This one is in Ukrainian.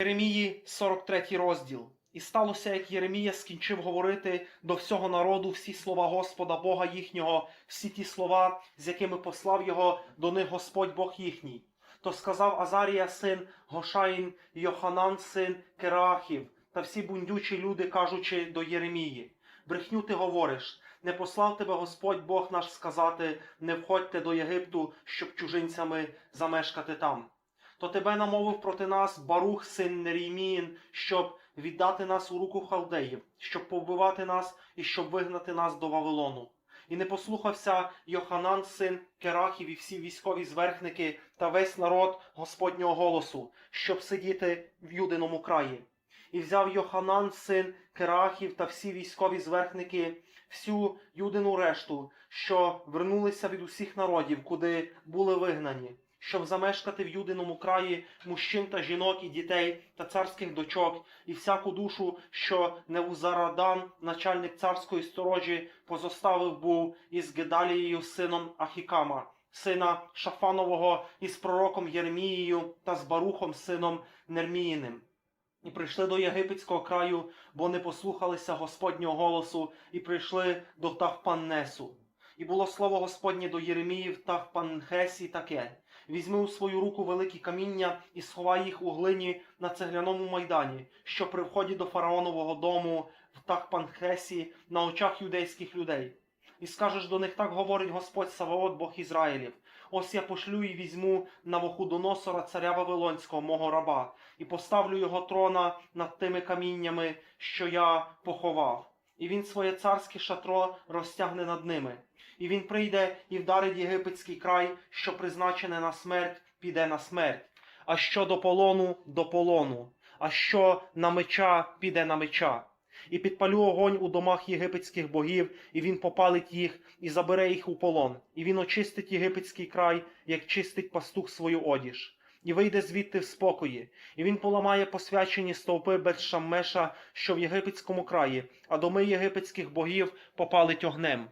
Єремії 43 розділ. І сталося, як Єремія скінчив говорити до всього народу всі слова Господа Бога їхнього, всі ті слова, з якими послав його до них Господь Бог їхній. То сказав Азарія син Гошаїн, Йоханан син Керахів, та всі бундючі люди, кажучи до Єремії: Брехню ти говориш, не послав тебе Господь Бог наш сказати, не входьте до Єгипту, щоб чужинцями замешкати там. То тебе намовив проти нас Барух, син Неріміїн, щоб віддати нас у руку халдеїв, щоб повбивати нас і щоб вигнати нас до Вавилону. І не послухався Йоханан, син Керахів, і всі військові зверхники та весь народ Господнього голосу, щоб сидіти в Юдиному краї. І взяв Йоханан, син Керахів та всі військові зверхники, всю юдину решту, що вернулися від усіх народів, куди були вигнані, щоб замешкати в юдиному краї мужчин та жінок і дітей та царських дочок, і всяку душу, що Невузарадан, начальник царської сторожі, позоставив був із Гедалією сином Ахікама, сина Шафанового, із пророком Єремією та з Барухом сином Нерміїним. І прийшли до єгипетського краю, бо не послухалися Господнього голосу, і прийшли до Тавпаннесу. І було слово Господнє до Єремії в Тавпанхесі таке: Візьми у свою руку великі каміння і сховай їх у глині на цегляному майдані, що при вході до фараонового дому в Тахпанхесі на очах юдейських людей. І скажеш до них так говорить Господь Саваот, Бог Ізраїлів. Ось я пошлю і візьму на Навуходоносора, царя Вавилонського, мого раба, і поставлю його трона над тими каміннями, що я поховав. І він своє царське шатро розтягне над ними. І він прийде і вдарить єгипетський край, що призначене на смерть, піде на смерть. А що до полону, до полону, а що на меча, піде на меча. І підпалю огонь у домах єгипетських богів, і він попалить їх, і забере їх у полон. І він очистить єгипетський край, як чистить пастух свою одіж. І вийде звідти в спокої, і він поламає посвячені стовпи Бетшаммеша, що в єгипетському краї, а доми єгипетських богів попалить огнем.